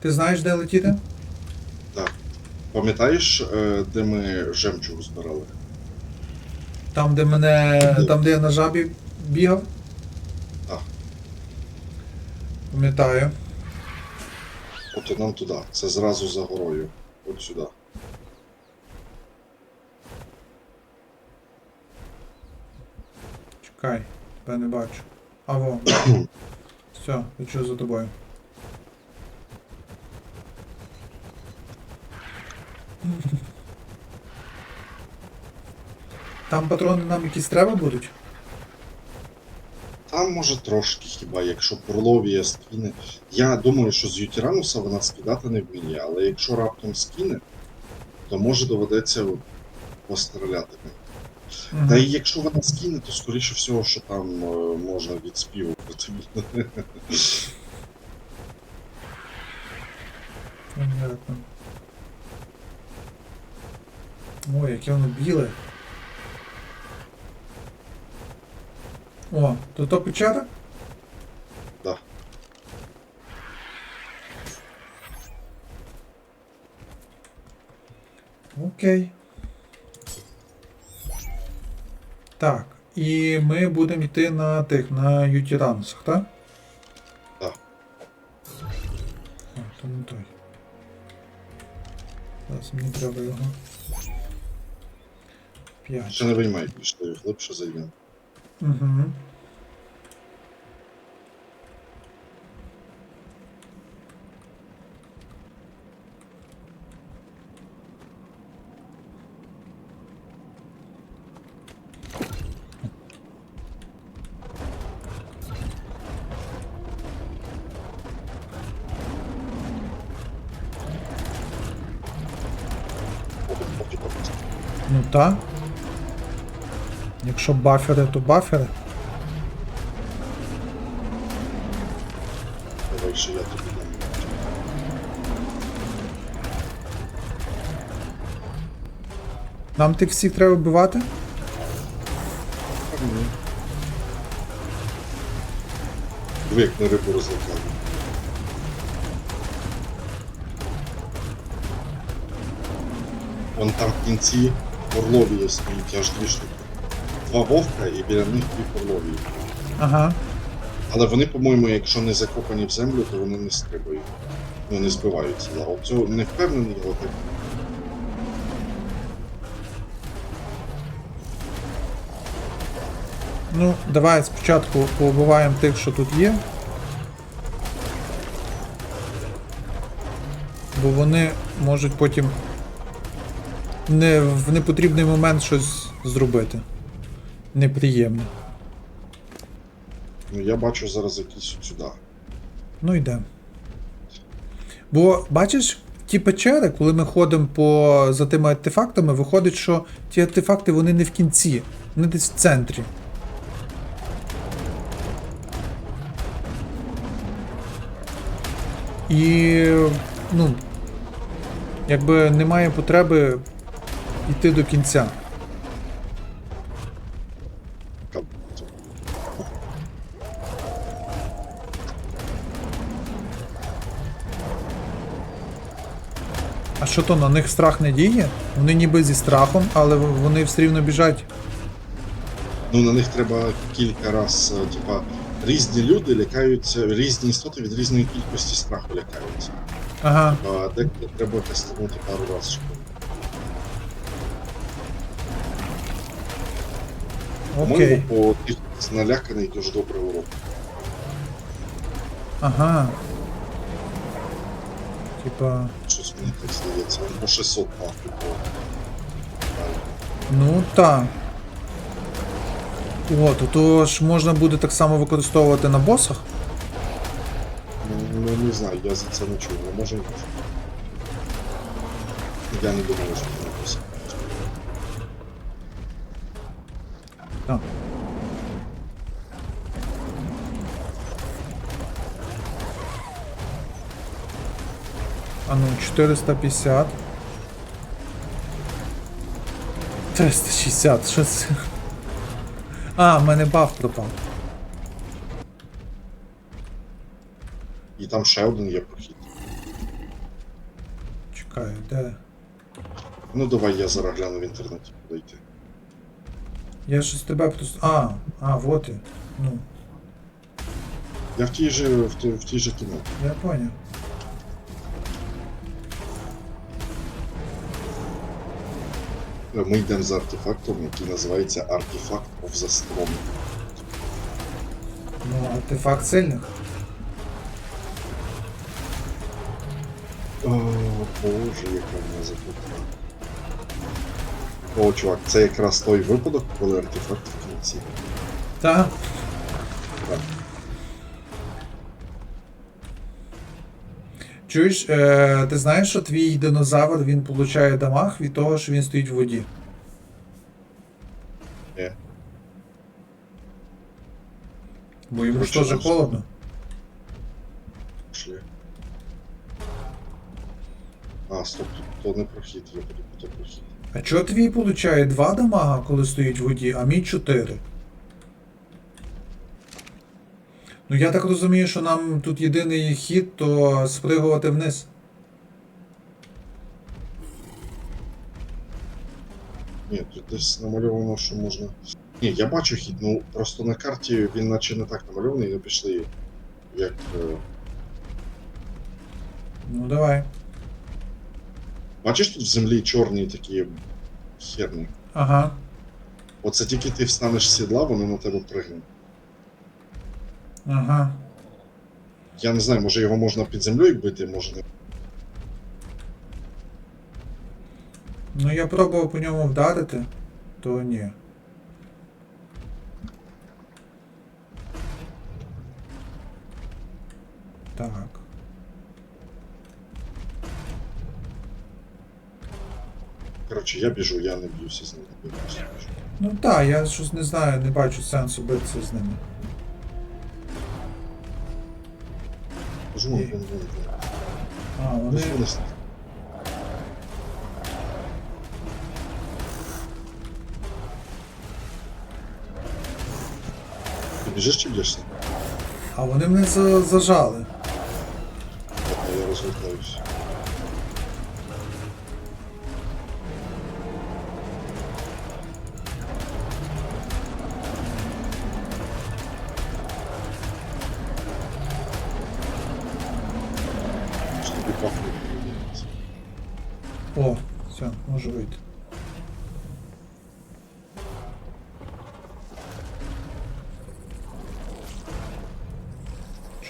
Ти знаєш, де летіти? Так. Пам'ятаєш, е, де ми жемчуг збирали? Там, де мене. Там, де я на жабі бігав? Так. Пам'ятаю. От нам туди. Це зразу за горою. От сюди. Чекай, я не бачу. А во. Все, лечу за тобою. Там патрони нам якісь треба будуть? Там може трошки хіба, якщо Пурловія скине. Я думаю, що з Ютірануса вона скидати не вміє, але якщо раптом скине, то може доведеться постріляти. Мгм. Та і якщо вона скине, то скоріше всього, що там е, можна відспівувати. Понятно. Ой, яке воно біле. О, то то печера? Да. Окей. Так, і ми будемо йти на тих, на ютіранусах, так? Так. А, то не той. Зараз мені треба його. П'ять. Ще не виймай більше, глибше зайдемо. Угу. Ну так. Якщо бафери, то бафери. Нам тих всіх треба вбивати? Диви, як на рибу розлетали. Вон там в кінці Орловії стоїть аж дві штуки. Два вовка і біля них дві Орловії. Ага. Але вони, по-моєму, якщо не закопані в землю, то вони не стрибають. Ну, не збиваються. Да. От цього не впевнений, але так. Ну, давай спочатку побиваємо тих, що тут є. Бо вони можуть потім не, в непотрібний момент щось зробити. Неприємне. Ну, я бачу зараз якісь сюди. Ну йдемо. Бо бачиш, ті печери, коли ми ходимо по, за тими артефактами, виходить, що ті артефакти вони не в кінці, вони десь в центрі. І ну, якби немає потреби йти до кінця. Що то на них страх не діє? Вони ніби зі страхом, але вони все рівно біжать. Ну, на них треба кілька раз, е, типа, різні люди лякаються, різні істоти від різної кількості страху лякаються. Ага. А деколи треба кастанути пару разів. Окей. По-моєму, по тих наляканий дуже добрий урок. Ага. Типа. Щось мені так здається. Він по 600 мав по. Ну так. О, то, то ж можна буде так само використовувати на босах. Ну, ну, не знаю, я за це не чув, але може. і ні. Я не думаю, що це написано. Так. А ну, 450. 360, що це? А, в мене баф пропав. І там ще один є прохід. Чекаю, де. Ну давай я зараз гляну в інтернеті, куди йти. Я щось тебе просто. А, а, вот і. Ну, Я в тій же, в, тій- в тій же кімнаті. я поняв. Ми йдемо за артефактом, який називається Artifact of the Storm. Ну, артефакт сильних. О, боже, яка вона запутана. О, чувак, це якраз той випадок, коли артефакт в кінці. Та. Так. Чуєш, е, ти знаєш, що твій динозавр він получає дамаг від того, що він стоїть в воді. Е. Бо йому ж теж холодно. Пішли. А, стоп, тут то не прохід, я буду то прохід. А чого твій получає 2 дамага, коли стоїть в воді, а мій 4? Ну я так розумію, що нам тут єдиний хід, то спригувати вниз. Ні, тут десь намальовано, що можна. Ні, я бачу хід, ну просто на карті він наче не так намальований, ну пішли як. е, Ну давай. Бачиш тут в землі чорні такі херні. Ага. Оце тільки ти встанеш з сідла, вони на тебе пригнуть. Ага. Я не знаю, може його можна під землею бити, може не. Ну я пробував по ньому вдарити, то ні. Так. Коротше, я біжу, я не б'юся з ним. Я просто біжу. Ну так, я щось не знаю, не бачу сенсу битися з ними. Вон, вон, вон, вон. А, вони. Ось вони Ти біжиш чи б'єшся? А вони мене за- зажали. Ладно, я розвертаюсь.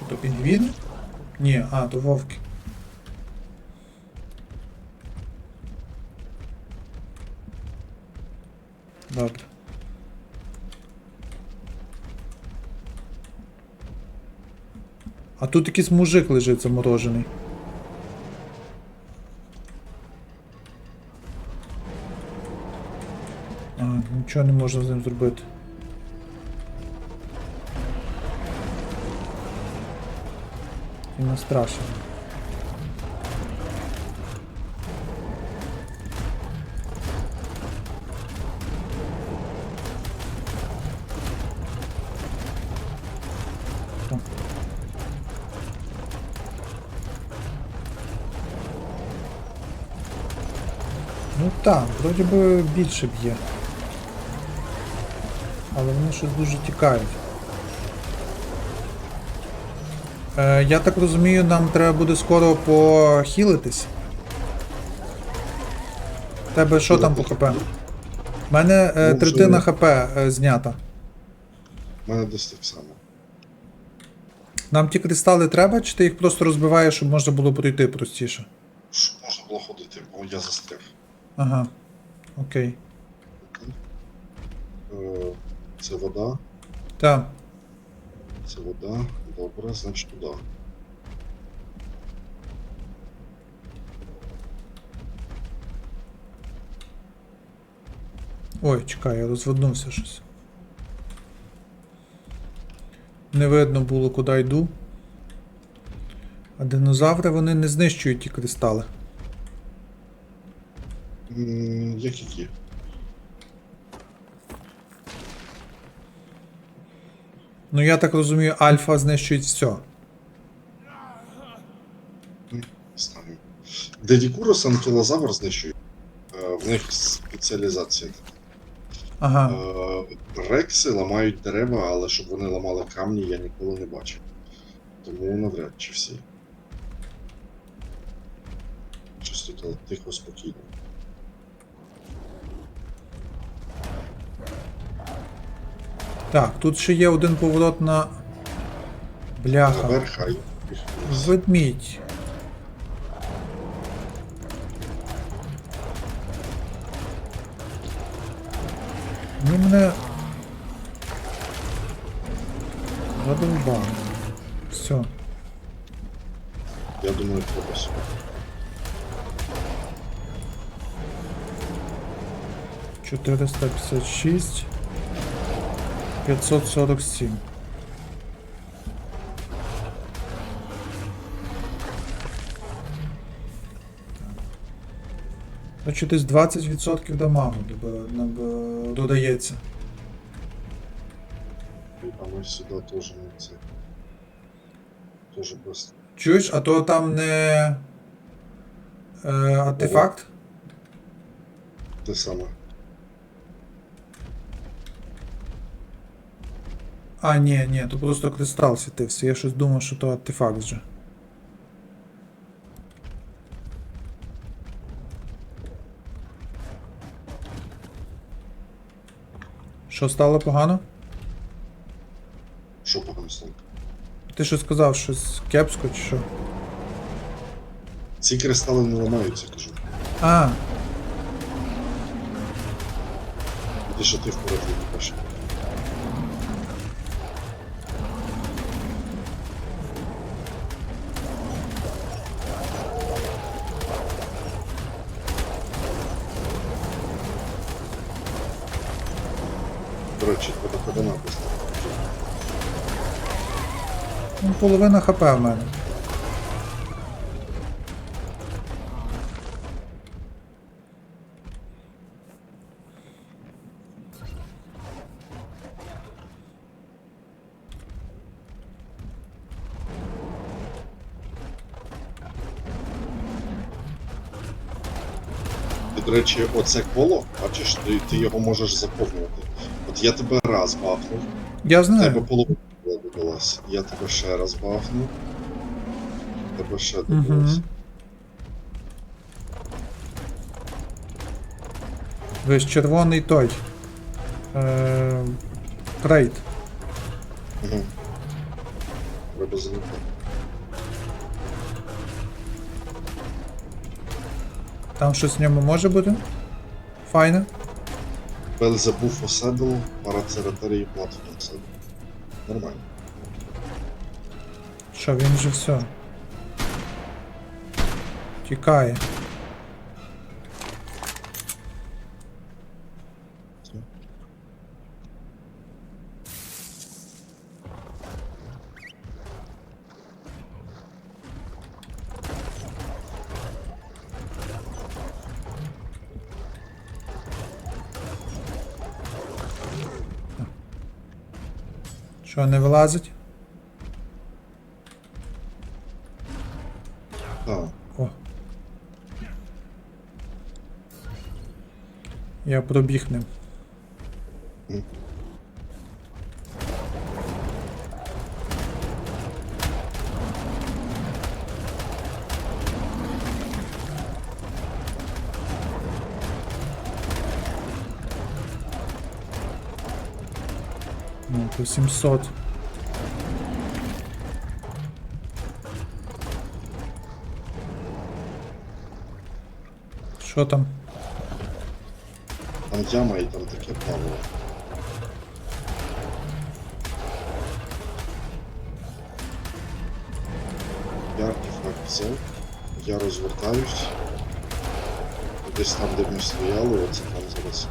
Що то пінгвіни? Ні, а, то вовки. Добре. А тут якийсь мужик лежить заморожений. А, нічого не можна з ним зробити. Він настрашений. Так. Ну так, вроді би більше б'є. Але вони щось дуже тікають. Е, я так розумію, нам треба буде скоро похилитись. Тебе що там по ХП? У мене е, Ну, третина ХП е, знята. У мене десь так само. Нам ті кристали треба, чи ти їх просто розбиваєш, щоб можна було пройти простіше? Щоб можна було ходити, бо я застряг. Ага. Окей. Е, Це вода, Так. це вода. Добре, значить туди. Ой, чекай, я розводнувся щось. Не видно було, куди йду. А динозаври вони не знищують ті кристали. Як які? Ну я так розумію, альфа знищують все. ставимо. Девікурос анкілозавр знищує. Е, В них спеціалізація. Ага. Е, Рекси ламають дерева, але щоб вони ламали камні, я ніколи не бачив. Тому навряд чи всі. Але тихо, спокійно. Так, тут ще є один поворот на. Бляха. Ведмідь. Ні мене. Задовбали. Все. Я думаю, сюди. Чотириста п'ятдесят шість. П'ятсот сорок сім. Значить, десь 20% дамагу додається. А ми сюди теж не це. Теж без. Чуєш, а то там не е, артефакт? Те саме. А, ні, ні, то просто кристал світився. Я щось думав, що то артефакт вже. Що стало погано? Що погано стало? Ти що сказав, щось кепсько чи що? Ці кристали не ламаються, кажу. А, Іди що ти вперед. До речі, треба координати ставити. ну, половина хп в мене. До речі, оце коло, бачиш, ти, ти його можеш заповнювати. От я тебе раз бафнув, Я в тебе знаю. половина додалась. Я тебе ще раз бафнув. в Тебе ще Угу. Весь червоний той. Е, трейд. Угу. Треба залітати. Там щось в ньому може бути? Файне. Бельзебуф оседло, парацераторії платформ оседло. Нормально. Що, він же все. Тікає. Що, не вилазить? Я пробіг ним. Ну, то 700. Що там? Там яма і там таке паливо. Я артефакт взяв, я розвертаюсь. Десь там, де ми стояли, оце там зараз.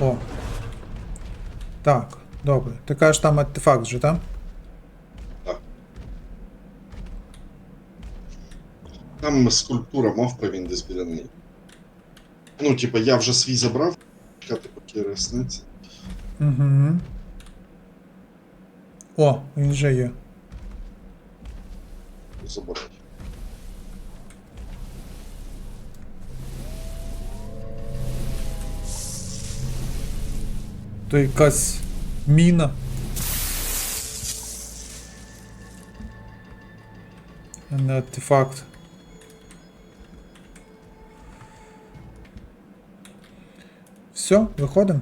О. Так, добре. Ти кажеш там артефакт же, так? Там скульптура мавпи, він десь біля неї. Ну, типа, я вже свій забрав, чекати, поки рясниться. Угу. О, він вже є. Забирай. То якась міна. А Не артефакт. Все, виходимо.